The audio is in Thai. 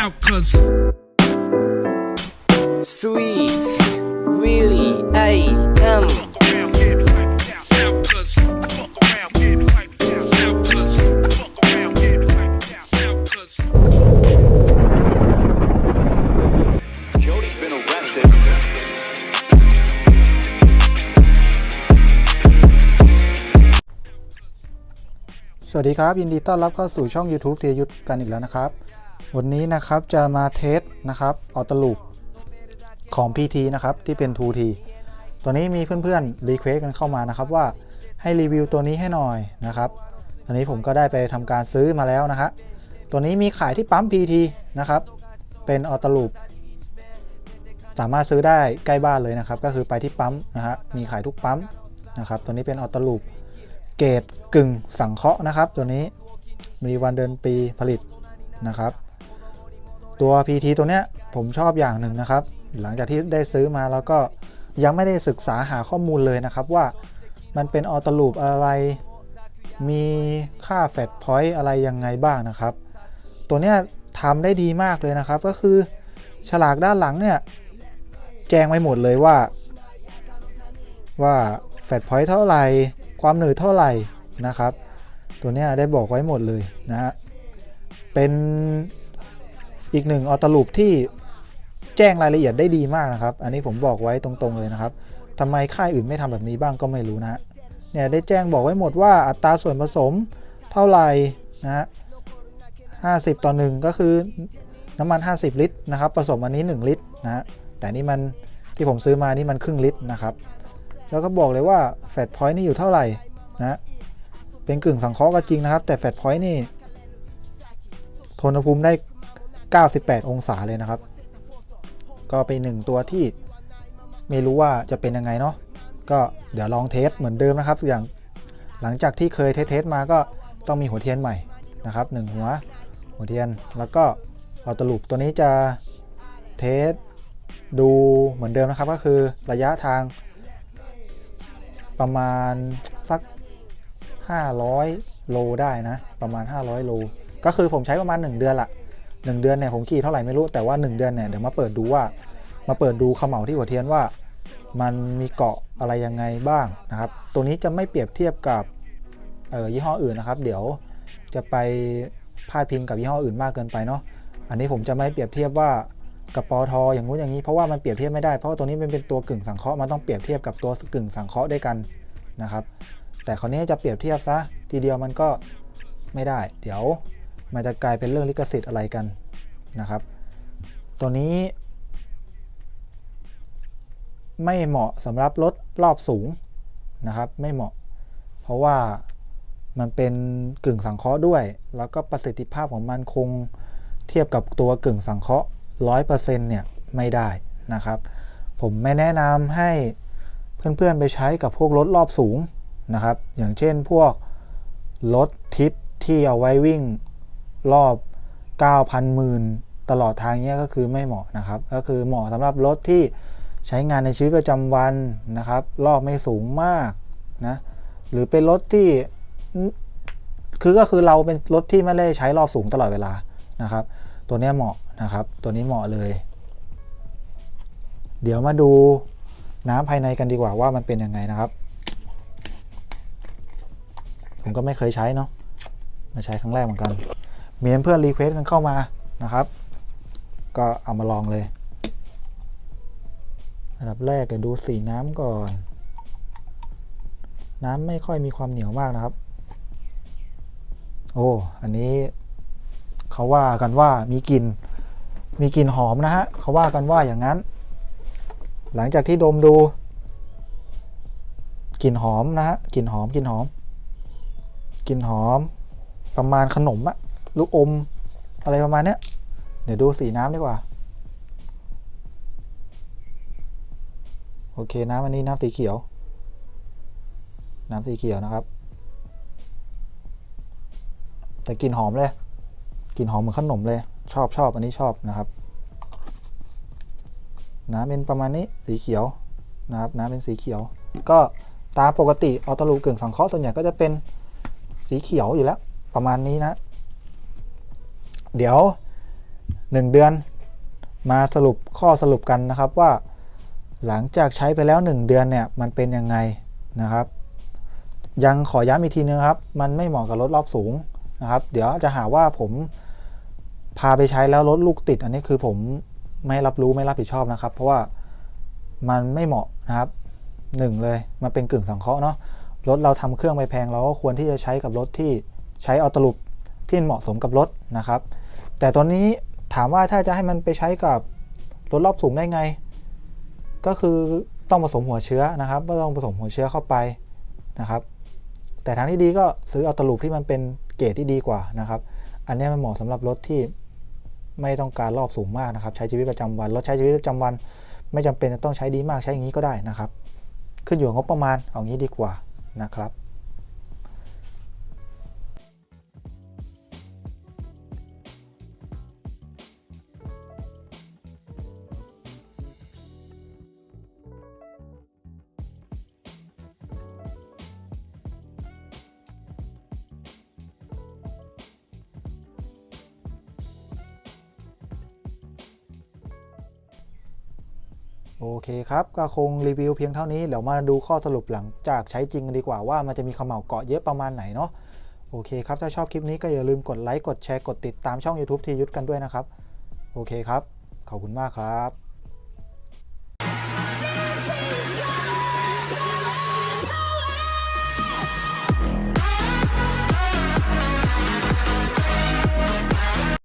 South cuz Sweets, really, I am. South cuz South cuz South cuz Jody's been arrested. สวัสดีครับ ยินดีต้อนรับเข้าสู่ช่อง YouTube เทียยุทธกันอีกแล้วนะครับ วันนี้นะครับจะมาเทสนะครับออโตลูปของ PT นะครับที่เป็น 2T ตัวนี้มีเพื่อนๆรีเควสกันเข้ามานะครับว่าให้รีวิวตัวนี้ให้หน่อยนะครับตอนนี้ผมก็ได้ไปทำการซื้อมาแล้วนะฮะตัวนี้มีขายที่ปั๊ม PT นะครับเป็นออโตลูปสามารถซื้อได้ใกล้บ้านเลยนะครับ ก็คือไปที่ปั๊มนะฮะมีขายทุกปั๊มนะครับตัวนี้เป็นออโตลูปเกรดกึ่งสังเคราะห์นะครับ ตัวนี้มีวันเดือนปีผลิตนะครับ ตัว PT ตัวเนี้ยผมชอบอย่างหนึ่งนะครับ หลังจากที่ได้ซื้อมาแล้วก็ยังไม่ได้ศึกษาหาข้อมูลเลยนะครับว่ามันเป็นออโตลูปอะไร มีค่าแฟตพอยต์อะไรยังไงบ้างนะครับ ตัวเนี้ยทำได้ดีมากเลยนะครับ ก็คือฉลากด้านหลังเนี่ยแจ้งไว้หมดเลยว่า ว่าแฟตพอยต์เท่าไหร่ ความหนืดเท่าไหร่นะครับ ตัวเนี้ยได้บอกไว้หมดเลยนะฮะเป็น อีกหนึ่งออโตลูปที่แจ้งรายละเอียดได้ดีมากนะครับ อันนี้ผมบอกไว้ตรงๆเลยนะครับทำไมค่ายอื่นไม่ทำแบบนี้บ้างก็ไม่รู้นะเนี่ยได้แจ้งบอกไว้หมดว่าอัตราส่วนผสมเท่าไหร่นะฮะ50ต่อ1ก็คือน้ำมัน 50 ลิตรนะครับผสมอันนี้ 1 ลิตรนะฮะแต่นี่มันที่ผมซื้อมานี่มันครึ่งลิตรนะครับ แล้วก็บอกเลยว่าแฟตพอยต์นี่อยู่เท่าไหร่นะเป็นกึ่งสังเคราะห์ก็จริงนะครับ แต่แฟตพอยต์นี่ทนอุณหภูมิได้ 98 องศาเลยนะครับ ก็เป็นหนึ่งตัวที่ไม่รู้ว่าจะเป็นยังไงเนาะก็เดี๋ยวลองเทสเหมือนเดิมนะครับ อย่างหลังจากที่เคยเทสเทสมาก็ต้องมีหัวเทียนใหม่นะครับหนึ่งหัวหัวเทียนแล้วก็เอาตลุปตัวนี้จะเทสดูเหมือนเดิมนะครับ ก็คือระยะทางประมาณสัก 500 โลได้นะ ประมาณ 500 โล ก็คือผมใช้ประมาณ 1 เดือนละ 1เดือนเนี่ยผมขี่เท่าไหร่ไม่รู้แต่ว่า 1 เดือนเนี่ยเดี๋ยวมาเปิดดูว่า มาเปิดดูเขม่าที่หัวเทียนว่า มันมีเกาะอะไรยังไงบ้างนะครับ ตัวนี้จะไม่เปรียบเทียบกับเอ่อยี่ห้ออื่นนะครับ เดี๋ยวจะไปพาดพิงกับยี่ห้ออื่นมากเกินไปเนาะอันนี้ผมจะไม่เปรียบเทียบว่ากับปอทอย่างงู้นอย่างนี้เพราะว่ามันเปรียบเทียบไม่ได้เพราะว่าตัวนี้มันเป็นตัวกึ่งสังเคราะห์มันต้องเปรียบเทียบกับตัวกึ่งสังเคราะห์ด้วยกันนะครับ แต่คราวนี้จะเปรียบเทียบซะทีเดียวมันก็ไม่ได้ เดี๋ยว มันจะกลายเป็นเรื่องลิขสิทธิ์อะไรกันนะครับ ตัวนี้ ไม่เหมาะสำหรับรถรอบสูงนะครับ ไม่เหมาะ เพราะว่ามันเป็นกึ่งสังเคราะห์ด้วย แล้วก็ประสิทธิภาพของมันคงเทียบกับตัวกึ่งสังเคราะห์100%เนี่ยไม่ได้นะครับ ผมไม่แนะนำให้เพื่อนๆไปใช้กับพวกรถรอบสูงนะครับ อย่างเช่นพวกรถทิปที่เอาไว้วิ่ง รอบ 9,000หมื่นตลอดทางเนี้ยก็คือไม่เหมาะนะครับ ก็คือเหมาะสำหรับรถที่ใช้งานในชีวิตประจำวันนะครับ รอบไม่สูงมากนะหรือเป็นรถที่คือก็คือเราเป็นรถที่ไม่ได้ใช้รอบสูงตลอดเวลานะครับ ตัวเนี้ยเหมาะนะครับ ตัวนี้เหมาะเลย เดี๋ยวมาดูน้ำภายในกันดีกว่าว่ามันเป็นยังไงนะครับ ผมก็ไม่เคยใช้เนาะมาใช้ครั้งแรกเหมือนกัน มีเพื่อนรีเควสกันเข้ามานะครับ ก็เอามาลองเลยอันดับแรกเดี๋ยวดูสีน้ำก่อน น้ำไม่ค่อยมีความเหนียวมากนะครับ โอ้ อันนี้เขาว่ากันว่ามีกลิ่น มีกลิ่นหอมนะฮะ เขาว่ากันว่าอย่างนั้น หลังจากที่ดมดู กลิ่นหอมนะฮะ กลิ่นหอม กลิ่นหอม กลิ่นหอม ประมาณขนมอะ ลูกอม อะไรประมาณเนี้ย เดี๋ยวดูสีน้ำดีกว่า โอเคน้ำอันนี้น้ำสีเขียว น้ำสีเขียวนะครับ แต่กลิ่นหอมเลยกลิ่นหอมเหมือนขนมเลย ชอบชอบอันนี้ชอบนะครับ น้ำเป็นประมาณนี้สีเขียวนะครับน้ำเป็นสีเขียว ก็ตามปกติออตลูกึ่งสังเคราะห์ส่วนใหญ่ก็จะเป็นสีเขียวอยู่แล้ว ประมาณนี้นะ เดี๋ยว 1 เดือนมาสรุปข้อสรุปกันนะครับว่า หลังจากใช้ไปแล้ว 1 เดือนเนี่ยมันเป็นยังไงนะครับ ยังขอย้ำอีกทีนึงครับ มันไม่เหมาะกับรถรอบสูงนะครับ เดี๋ยวจะหาว่าผมพาไปใช้แล้วรถลูกติด อันนี้คือผมไม่รับรู้ไม่รับผิดชอบนะครับ เพราะว่ามันไม่เหมาะนะครับหนึ่งเลยมันเป็นกึ่งสังเคราะห์เนาะรถเราทำเครื่องไปแพงเราก็ควรที่จะใช้กับรถที่ใช้เอตลุป ที่เหมาะสมกับรถนะครับ แต่ตอนนี้ถามว่าถ้าจะให้มันไปใช้กับรถรอบสูงได้ไง ก็คือต้องผสมหัวเชื้อนะครับก็ต้องผสมหัวเชื้อเข้าไปนะครับ แต่ทางที่ดีก็ซื้อเอาตลุปที่มันเป็นเกรดที่ดีกว่านะครับ อันนี้มันเหมาะสำหรับรถที่ไม่ต้องการรอบสูงมากนะครับ ใช้ชีวิตประจำวันรถใช้ชีวิตประจำวัน ไม่จำเป็นต้องใช้ดีมากใช้อย่างนี้ก็ได้นะครับ ขึ้นอยู่กับงบประมาณเอางี้ดีกว่านะครับ โอเคครับ ก็คงรีวิวเพียงเท่านี้ เดี๋ยวมาดูข้อสรุปหลังจากใช้จริงกันดีกว่าว่ามันจะมีขม่าวเกาะเยอะประมาณไหนเนาะโอเคครับ ถ้าชอบคลิปนี้ก็อย่าลืมกดไลค์กดแชร์กดติดตามช่อง YouTube ทียุทธกันด้วยนะครับ โอเคครับ ขอบคุณมากครับ